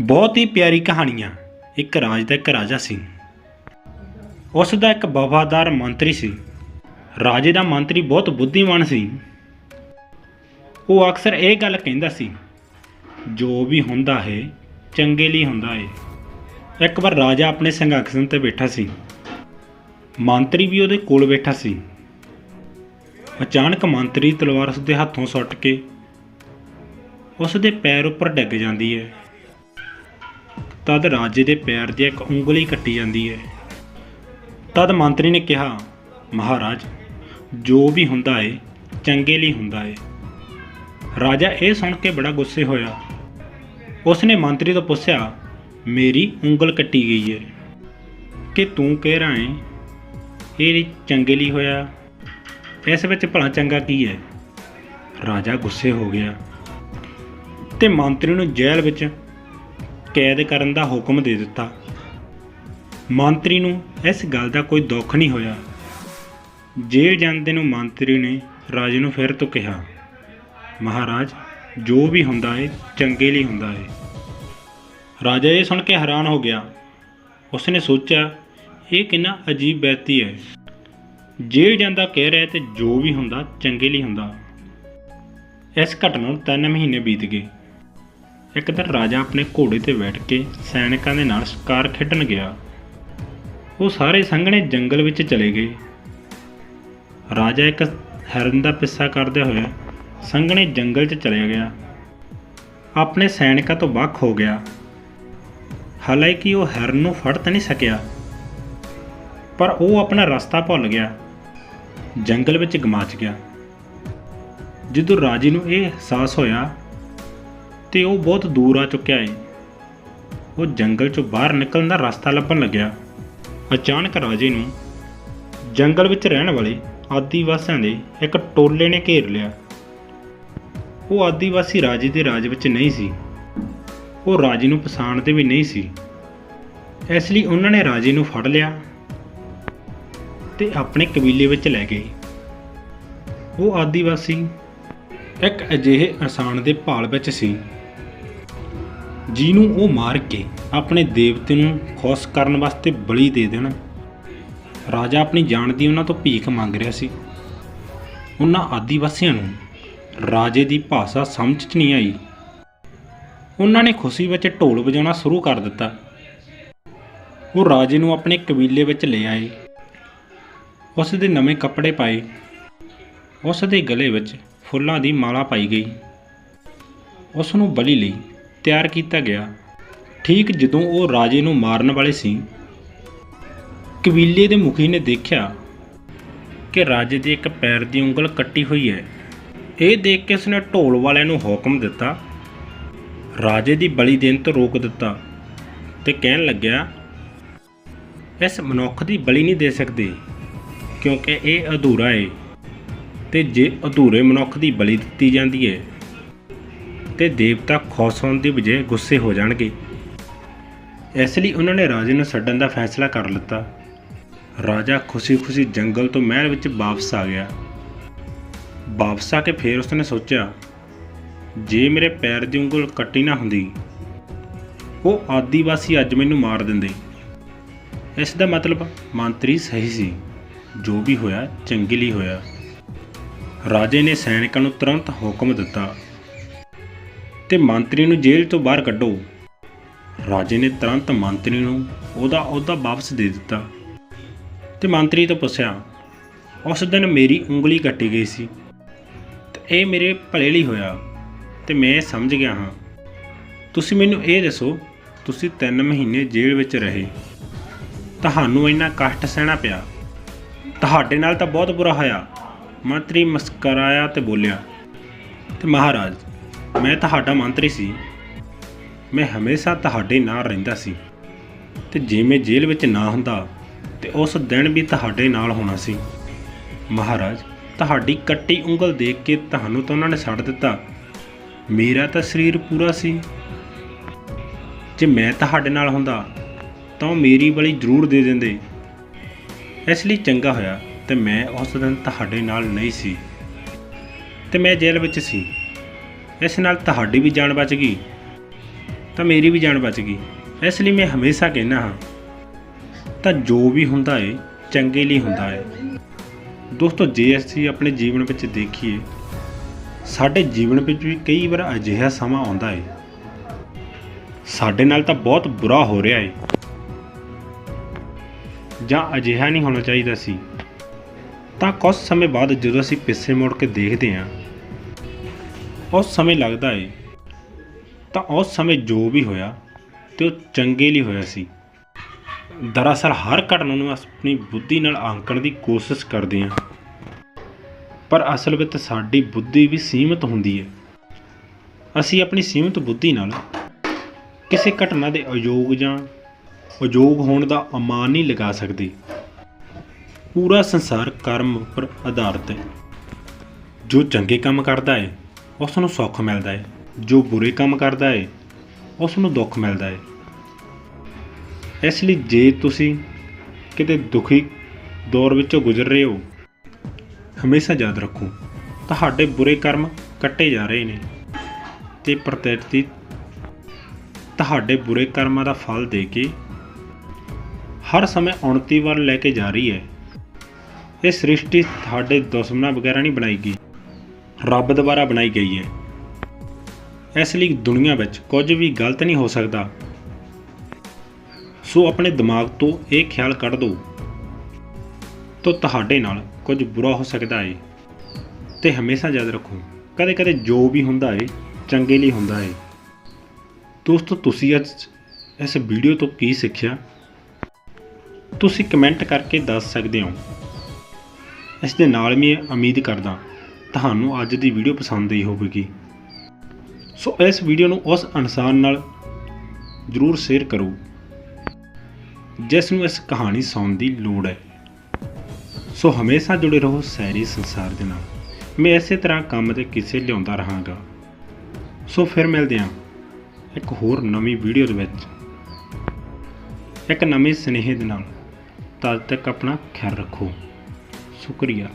ਬਹੁਤ ਹੀ ਪਿਆਰੀ ਕਹਾਣੀਆਂ। ਇੱਕ ਰਾਜ ਦਾ ਇੱਕ ਰਾਜਾ ਸੀ। ਉਸ ਦਾ ਇੱਕ ਵਫਾਦਾਰ ਮੰਤਰੀ ਸੀ। ਰਾਜੇ ਦਾ ਮੰਤਰੀ ਬਹੁਤ ਬੁੱਧੀਮਾਨ ਸੀ। ਉਹ ਅਕਸਰ ਇਹ ਗੱਲ ਕਹਿੰਦਾ ਸੀ, ਜੋ ਵੀ ਹੁੰਦਾ ਹੈ, ਚੰਗੇ ਲਈ ਹੁੰਦਾ ਹੈ ਇੱਕ ਵਾਰ ਰਾਜਾ ਆਪਣੇ ਸਿੰਘਾਸਨ ਤੇ ਬੈਠਾ ਸੀ। ਮੰਤਰੀ ਵੀ ਉਹਦੇ ਕੋਲ ਬੈਠਾ ਸੀ। ਅਚਾਨਕ ਮੰਤਰੀ ਤਲਵਾਰ ਉਸਦੇ ਹੱਥੋਂ ਸੁੱਟ ਕੇ ਉਸ ਦੇ ਪੈਰ ਉੱਪਰ ਡਿੱਗ ਜਾਂਦੀ ਹੈ। ਤਦ ਰਾਜੇ ਦੇ ਪੈਰ ਦੀ ਇੱਕ ਉਂਗਲੀ ਕੱਟੀ ਜਾਂਦੀ ਹੈ। ਤਦ ਮੰਤਰੀ ਨੇ ਕਿਹਾ, ਮਹਾਰਾਜ, ਜੋ ਵੀ ਹੁੰਦਾ ਏ, ਚੰਗੇ ਲਈ ਹੁੰਦਾ ਏ। ਰਾਜਾ ਇਹ ਸੁਣ ਕੇ ਬੜਾ ਗੁੱਸੇ ਹੋਇਆ। ਉਸਨੇ ਮੰਤਰੀ ਤੋਂ ਪੁੱਛਿਆ, ਮੇਰੀ ਉਂਗਲ ਕੱਟੀ ਗਈ ਹੈ ਕਿ ਤੂੰ ਕਹਿ ਰਹਾ ਹੈ ਇਹ ਚੰਗੇ ਲਈ ਹੋਇਆ। ਇਸ ਵਿੱਚ ਭਲਾ ਚੰਗਾ ਕੀ ਹੈ ਰਾਜਾ ਗੁੱਸੇ ਹੋ ਗਿਆ ਤੇ ਮੰਤਰੀ ਨੂੰ ਜੇਲ੍ਹ ਵਿੱਚ ਕੈਦ ਕਰਨ ਦਾ ਹੁਕਮ ਦੇ ਦਿੱਤਾ। ਮੰਤਰੀ ਨੂੰ ਇਸ ਗੱਲ ਦਾ ਕੋਈ ਦੁੱਖ ਨਹੀਂ ਹੋਇਆ। ਜੇਲ੍ਹ ਜਾਂਦੇ ਨੂੰ ਮੰਤਰੀ ਨੇ ਰਾਜੇ ਨੂੰ ਫਿਰ ਤੋਂ ਕਿਹਾ, ਮਹਾਰਾਜ, ਜੋ ਵੀ ਹੁੰਦਾ ਏ, ਚੰਗੇ ਲਈ ਹੁੰਦਾ ਏ। ਰਾਜਾ ਇਹ ਸੁਣ ਕੇ ਹੈਰਾਨ ਹੋ ਗਿਆ। ਉਸਨੇ ਸੋਚਿਆ, ਇਹ ਕਿੰਨਾ ਅਜੀਬ ਬੈਤੀ ਹੈ। ਜੇਲ੍ਹ ਜਾਂਦਾ ਕਹਿ ਰਿਹਾ ਤੇ ਜੋ ਵੀ ਹੁੰਦਾ ਚੰਗੇ ਲਈ ਹੁੰਦਾ। ਇਸ ਘਟਨਾ ਨੂੰ ਤਿੰਨ ਮਹੀਨੇ ਬੀਤ ਗਏ। ਇੱਕ ਦਿਨ ਰਾਜਾ ਆਪਣੇ ਘੋੜੇ ਤੇ ਬੈਠ ਕੇ ਸੈਨਿਕਾਂ ਦੇ ਨਾਲ ਸ਼ਿਕਾਰ ਖੇਡਣ ਗਿਆ। ਉਹ ਸਾਰੇ ਸੰਘਣੇ ਜੰਗਲ ਵਿੱਚ ਚਲੇ ਗਏ। ਰਾਜਾ ਇੱਕ ਹਿਰਨ ਦਾ ਪਿੱਛਾ ਕਰਦੇ ਹੋਏ ਸੰਘਣੇ ਜੰਗਲ 'ਚ ਚਲਿਆ ਗਿਆ। ਆਪਣੇ ਸੈਨਿਕਾਂ ਤੋਂ ਵੱਖ ਹੋ ਗਿਆ। ਹਾਲਾਂਕਿ ਉਹ ਹਿਰਨ ਨੂੰ ਫੜ ਤਾਂ ਨਹੀਂ ਸਕਿਆ, ਪਰ ਉਹ ਆਪਣਾ ਰਸਤਾ ਭੁੱਲ ਗਿਆ। ਜੰਗਲ ਵਿੱਚ ਗਮਾਚ ਗਿਆ। ਜਦੋਂ ਰਾਜੇ ਨੂੰ ਇਹ ਅਹਿਸਾਸ ਹੋਇਆ ਤੇ ਉਹ ਬਹੁਤ ਦੂਰ ਆ ਚੁੱਕਿਆ ਏ। ਉਹ ਜੰਗਲ ਚੋਂ ਬਾਹਰ ਨਿਕਲਣ ਦਾ ਰਸਤਾ ਲੱਭਣ ਲੱਗਿਆ। ਅਚਾਨਕ ਰਾਜੇ ਨੂੰ ਜੰਗਲ ਵਿੱਚ ਰਹਿਣ ਵਾਲੇ ਆਦੀਵਾਸੀਆਂ ਦੇ ਇੱਕ ਟੋਲੇ ਨੇ ਘੇਰ ਲਿਆ। ਉਹ ਆਦੀਵਾਸੀ ਰਾਜੇ ਦੇ ਰਾਜ ਵਿੱਚ ਨਹੀਂ ਸੀ। ਉਹ ਰਾਜੇ ਨੂੰ ਪਛਾਣਦੇ ਵੀ ਨਹੀਂ ਸੀ। ਇਸ ਲਈ ਉਹਨਾਂ ਨੇ ਰਾਜੇ ਨੂੰ ਫੜ ਲਿਆ ਤੇ ਆਪਣੇ ਕਬੀਲੇ ਵਿੱਚ ਲੈ ਗਏ। ਉਹ ਆਦੀਵਾਸੀ ਇੱਕ ਅਜਿਹੇ ਇਨਸਾਨ ਦੇ ਭਾਲ ਵਿੱਚ ਸੀ। ਜਿਹਨੂੰ ਉਹ ਮਾਰ ਕੇ ਆਪਣੇ ਦੇਵਤੇ ਨੂੰ ਖੁਸ਼ ਕਰਨ ਵਾਸਤੇ ਬਲੀ ਦੇ ਦੇਣ। ਰਾਜਾ ਆਪਣੀ ਜਾਨ ਦੀ ਉਹਨਾਂ ਤੋਂ ਭੀਖ ਮੰਗ ਰਿਹਾ ਸੀ। ਉਹਨਾਂ ਆਦੀਵਾਸੀਆਂ ਨੂੰ ਰਾਜੇ ਦੀ ਭਾਸ਼ਾ ਸਮਝ 'ਚ ਨਹੀਂ ਆਈ। ਉਹਨਾਂ ਨੇ ਖੁਸ਼ੀ ਵਿੱਚ ਢੋਲ ਵਜਾਉਣਾ ਸ਼ੁਰੂ ਕਰ ਦਿੱਤਾ। ਉਹ ਰਾਜੇ ਨੂੰ ਆਪਣੇ ਕਬੀਲੇ ਵਿੱਚ ਲੈ ਆਏ। ਉਸ ਦੇ ਨਵੇਂ ਕੱਪੜੇ ਪਾਏ। ਉਸ ਦੇ ਗਲੇ ਵਿੱਚ ਫੁੱਲਾਂ ਦੀ ਮਾਲਾ ਪਾਈ ਗਈ। ਉਸ ਨੂੰ ਬਲੀ ਲਈ ਤਿਆਰ ਕੀਤਾ ਗਿਆ। ਠੀਕ ਜਦੋਂ ਉਹ ਰਾਜੇ ਨੂੰ ਮਾਰਨ ਵਾਲੇ ਸੀ, ਕਬੀਲੇ ਦੇ ਮੁਖੀ ਨੇ ਦੇਖਿਆ ਕਿ ਰਾਜੇ ਦੇ ਇੱਕ ਪੈਰ ਦੀ ਉਂਗਲ ਕੱਟੀ ਹੋਈ ਹੈ। ਇਹ ਦੇਖ ਕੇ ਉਸਨੇ ਢੋਲ ਵਾਲਿਆਂ ਨੂੰ ਹੁਕਮ ਦਿੱਤਾ। ਰਾਜੇ ਦੀ ਬਲੀ ਦੇਣ ਤੋਂ ਰੋਕ ਦਿੱਤਾ ਤੇ ਕਹਿਣ ਲੱਗਿਆ, ਇਸ ਮਨੁੱਖ ਦੀ ਬਲੀ ਨਹੀਂ ਦੇ ਸਕਦੇ, ਕਿਉਂਕਿ ਇਹ ਅਧੂਰਾ ਹੈ ਤੇ ਜੇ ਅਧੂਰੇ ਮਨੁੱਖ ਦੀ ਬਲੀ ਦਿੱਤੀ ਜਾਂਦੀ ਹੈ ਤੇ ਦੇਵਤਾ ਖੁਸ਼ ਹੋਣ ਦੀ ਬਜਾਏ ਗੁੱਸੇ ਹੋ ਜਾਣਗੇ। ਇਸ ਲਈ ਉਹਨਾਂ ਨੇ ਰਾਜੇ ਨੂੰ ਛੱਡਣ ਦਾ ਫੈਸਲਾ ਕਰ ਲਿੱਤਾ। ਰਾਜਾ ਖੁਸ਼ੀ-ਖੁਸ਼ੀ ਜੰਗਲ ਤੋਂ ਮਹਿਲ ਵਿੱਚ ਵਾਪਸ ਆ ਗਿਆ। ਵਾਪਸ ਆ ਕੇ ਫੇਰ ਉਸਨੇ ਸੋਚਿਆ, ਜੇ ਮੇਰੇ ਪੈਰ ਦੀ ਉਂਗਲ ਕੱਟੀ ਨਾ ਹੁੰਦੀ, ਉਹ ਆਦੀਵਾਸੀ ਅੱਜ ਮੈਨੂੰ ਮਾਰ ਦਿੰਦੇ। ਇਸ ਦਾ ਮਤਲਬ ਮੰਤਰੀ ਸਹੀ ਸੀ, ਜੋ ਵੀ ਹੋਇਆ ਚੰਗੇ ਲਈ ਹੋਇਆ। ਰਾਜੇ ਨੇ ਸੈਨਿਕਾਂ ਨੂੰ ਤੁਰੰਤ ਹੁਕਮ ਦਿੱਤਾ। ਤੇ ਮੰਤਰੀ ਨੂੰ ਜੇਲ੍ਹ ਤੋਂ ਬਾਹਰ ਕੱਢੋ। ਰਾਜੇ ਨੇ ਤੁਰੰਤ ਮੰਤਰੀ ਨੂੰ ਉਹਦਾ ਅਹੁਦਾ ਵਾਪਸ ਦੇ ਦਿੱਤਾ ਤੇ ਮੰਤਰੀ ਤੋਂ ਪੁੱਛਿਆ, ਉਸ ਦਿਨ ਮੇਰੀ ਉਂਗਲੀ ਕੱਟੀ ਗਈ ਸੀ ਤੇ ਇਹ ਮੇਰੇ ਭਲੇ ਲਈ ਹੋਇਆ ਤੇ ਮੈਂ ਸਮਝ ਗਿਆ ਹਾਂ। ਤੁਸੀਂ ਮੈਨੂੰ ਇਹ ਦੱਸੋ, ਤੁਸੀਂ 3 ਮਹੀਨੇ ਜੇਲ੍ਹ ਵਿੱਚ ਰਹੇ। ਤੁਹਾਨੂੰ ਇੰਨਾ ਕਸ਼ਟ ਸਹਿਣਾ ਪਿਆ। ਤੁਹਾਡੇ ਨਾਲ ਤਾਂ ਬਹੁਤ ਬੁਰਾ ਹੋਇਆ। ਮੰਤਰੀ ਮੁਸਕਰਾਇਆ ਤੇ ਬੋਲਿਆ, ਤੇ ਮਹਾਰਾਜ ਮੈਂ ਤੁਹਾਡਾ ਮੰਤਰੀ ਸੀ। ਮੈਂ ਹਮੇਸ਼ਾ ਤੁਹਾਡੇ ਨਾਲ ਰਹਿੰਦਾ ਸੀ। ਤੇ ਜੇ ਮੈਂ ਜੇਲ੍ਹ ਵਿੱਚ ਨਾ ਹੁੰਦਾ, ਤੇ ਉਸ ਦਿਨ ਵੀ ਤੁਹਾਡੇ ਨਾਲ ਹੋਣਾ ਸੀ। ਮਹਾਰਾਜ, ਤੁਹਾਡੀ ਕੱਟੀ ਉਂਗਲ ਦੇਖ ਕੇ ਤੁਹਾਨੂੰ ਤਾਂ ਉਹਨਾਂ ਨੇ ਛੱਡ ਦਿੱਤਾ। ਮੇਰਾ ਤਾਂ ਸਰੀਰ ਪੂਰਾ ਸੀ। ਜੇ ਮੈਂ ਤੁਹਾਡੇ ਨਾਲ ਹੁੰਦਾ, ਤਾਂ ਉਹ ਮੇਰੀ ਬਲੀ ਜ਼ਰੂਰ ਦੇ ਦਿੰਦੇ। ਇਸ ਲਈ ਚੰਗਾ ਹੋਇਆ ਤੇ ਮੈਂ ਉਸ ਦਿਨ ਤੁਹਾਡੇ ਨਾਲ ਨਹੀਂ ਸੀ। ਤੇ ਮੈਂ ਜੇਲ੍ਹ ਵਿੱਚ ਸੀ। ਇਸ ਨਾਲ ਤੁਹਾਡੀ ਵੀ ਜਾਨ ਬਚ ਗਈ, ਤਾਂ ਮੇਰੀ ਵੀ ਜਾਨ ਬਚ ਗਈ। ਇਸ ਲਈ ਮੈਂ ਹਮੇਸ਼ਾ ਕਹਿੰਦਾ ਹਾਂ, ਤਾਂ ਜੋ ਵੀ ਹੁੰਦਾ ਏ, ਚੰਗੇ ਲਈ ਹੁੰਦਾ ਏ। ਦੋਸਤੋ, ਜੇ ਅਸੀਂ ਆਪਣੇ ਜੀਵਨ ਵਿੱਚ ਦੇਖੀਏ, ਸਾਡੇ ਜੀਵਨ ਵਿੱਚ ਵੀ ਕਈ ਵਾਰ ਅਜਿਹਾ ਸਮਾਂ ਆਉਂਦਾ ਏ। ਸਾਡੇ ਨਾਲ ਤਾਂ ਬਹੁਤ ਬੁਰਾ ਹੋ ਰਿਹਾ ਏ। ਜਾਂ ਅਜਿਹਾ ਨਹੀਂ ਹੋਣਾ ਚਾਹੀਦਾ ਸੀ। ਤਾਂ ਕੁਝ ਸਮੇਂ ਬਾਅਦ ਜਦੋਂ ਅਸੀਂ ਪਿੱਛੇ ਮੁੜ ਕੇ ਦੇਖਦੇ ਹਾਂ ਉਸ ਸਮੇਂ ਲੱਗਦਾ ਏ। ਤਾਂ ਉਸ ਸਮੇਂ ਜੋ ਵੀ ਹੋਇਆ ਤੇ ਉਹ ਚੰਗੇ ਲਈ ਹੋਇਆ ਸੀ। ਦਰਅਸਲ ਹਰ ਘਟਨਾ ਨੂੰ ਆਪਣੀ ਬੁੱਧੀ ਨਾਲ ਆਂਕਣ ਦੀ ਕੋਸ਼ਿਸ਼ ਕਰਦੇ ਹਾਂ। ਪਰ ਅਸਲ ਵਿੱਚ ਸਾਡੀ ਬੁੱਧੀ ਵੀ ਸੀਮਤ ਹੁੰਦੀ ਹੈ ਅਸੀਂ ਆਪਣੀ ਸੀਮਤ ਬੁੱਧੀ ਨਾਲ ਕਿਸੇ ਘਟਨਾ ਦੇ ਅਯੋਗ ਜਾਂ ਅਯੋਗ ਹੋਣ ਦਾ ਅਮਾਨ ਨਹੀਂ ਲਗਾ ਸਕਦੇ। ਪੂਰਾ ਸੰਸਾਰ ਕਰਮ ਉੱਪਰ ਆਧਾਰਿਤ ਹੈ ਜੋ ਚੰਗੇ ਕੰਮ ਕਰਦਾ ਹੈ ਉਸ ਨੂੰ ਸੁੱਖ ਮਿਲਦਾ ਹੈ ਜੋ ਬੁਰੇ ਕੰਮ ਕਰਦਾ ਹੈ ਉਸ ਨੂੰ ਦੁੱਖ ਮਿਲਦਾ ਹੈ ਇਸ ਲਈ ਜੇ ਤੁਸੀਂ ਕਿਤੇ ਦੁਖੀ ਦੌਰ ਵਿੱਚੋਂ ਗੁਜ਼ਰ ਰਹੇ ਹੋ, ਹਮੇਸ਼ਾ ਯਾਦ ਰੱਖੋ, ਤੁਹਾਡੇ ਬੁਰੇ ਕਰਮ ਕੱਟੇ ਜਾ ਰਹੇ ਨੇ ਤੇ ਪ੍ਰਕਿਰਤੀ ਤੁਹਾਡੇ ਬੁਰੇ ਕਰਮਾਂ ਦਾ ਫਲ ਦੇ ਕੇ ਹਰ ਸਮੇਂ ਉਨਤੀ ਵੱਲ ਲੈ ਕੇ ਜਾ ਰਹੀ ਹੈ। ਇਹ ਸ੍ਰਿਸ਼ਟੀ ਤੁਹਾਡੇ ਦੁਸ਼ਮਣਾਂ ਵਗੈਰਾ ਨਹੀਂ ਬਣਾਈ ਗਈ ਰੱਬ ਦੁਆਰਾ ਬਣਾਈ ਗਈ ਹੈ। ਇਸ ਲਈ ਦੁਨੀਆ ਵਿੱਚ ਕੁਝ ਵੀ ਗਲਤ ਨਹੀਂ ਹੋ ਸਕਦਾ। ਸੋ ਆਪਣੇ ਦਿਮਾਗ ਤੋਂ ਇਹ ਖਿਆਲ ਕੱਢ ਦਿਓ। ਤਾਂ ਤੁਹਾਡੇ ਨਾਲ ਕੁਝ ਬੁਰਾ ਹੋ ਸਕਦਾ ਹੈ ਤੇ ਹਮੇਸ਼ਾ ਯਾਦ ਰੱਖੋ ਕਦੇ ਕਦੇ ਜੋ ਵੀ ਹੁੰਦਾ ਹੈ ਚੰਗੇ ਲਈ ਹੁੰਦਾ ਹੈ ਦੋਸਤੋ, ਤੁਸੀਂ ਅੱਜ ਇਸ ਵੀਡੀਓ ਤੋਂ ਕੀ ਸਿੱਖਿਆ? ਤੁਸੀਂ ਕਮੈਂਟ ਕਰਕੇ ਦੱਸ ਸਕਦੇ ਹੋ। ਇਸ ਦੇ ਨਾਲ ਮੈਂ ਉਮੀਦ ਕਰਦਾ ਤੁਹਾਨੂੰ ਅੱਜ ਦੀ ਵੀਡੀਓ ਪਸੰਦ ਆਈ ਹੋਵੇਗੀ। ਸੋ ਇਸ ਵੀਡੀਓ ਨੂੰ ਉਸ ਇਨਸਾਨ ਨਾਲ ਜਰੂਰ ਸ਼ੇਅਰ ਕਰੋ ਜਿਸ ਨੂੰ ਇਸ ਕਹਾਣੀ ਸੁਣਨ ਦੀ ਲੋੜ ਹੈ। ਸੋ ਹਮੇਸ਼ਾ ਜੁੜੇ ਰਹੋ ਸੈਰੀ ਸੰਸਾਰ ਦੇ ਨਾਲ। ਮੈਂ ਇਸੇ ਤਰ੍ਹਾਂ ਕੰਮ ਤੇ ਕਿਸੇ ਲਿਆਉਂਦਾ ਰਹਾਂਗਾ। ਸੋ ਫਿਰ ਮਿਲਦੇ ਹਾਂ ਇੱਕ ਹੋਰ ਨਵੀਂ ਵੀਡੀਓ ਦੇ ਵਿੱਚ। ਇੱਕ ਨਵੇਂ ਸੁਨੇਹੇ ਦੇ ਨਾਲ। ਤਦ ਤੱਕ ਆਪਣਾ ਖਿਆਲ ਰੱਖੋ। ਸ਼ੁਕਰੀਆ।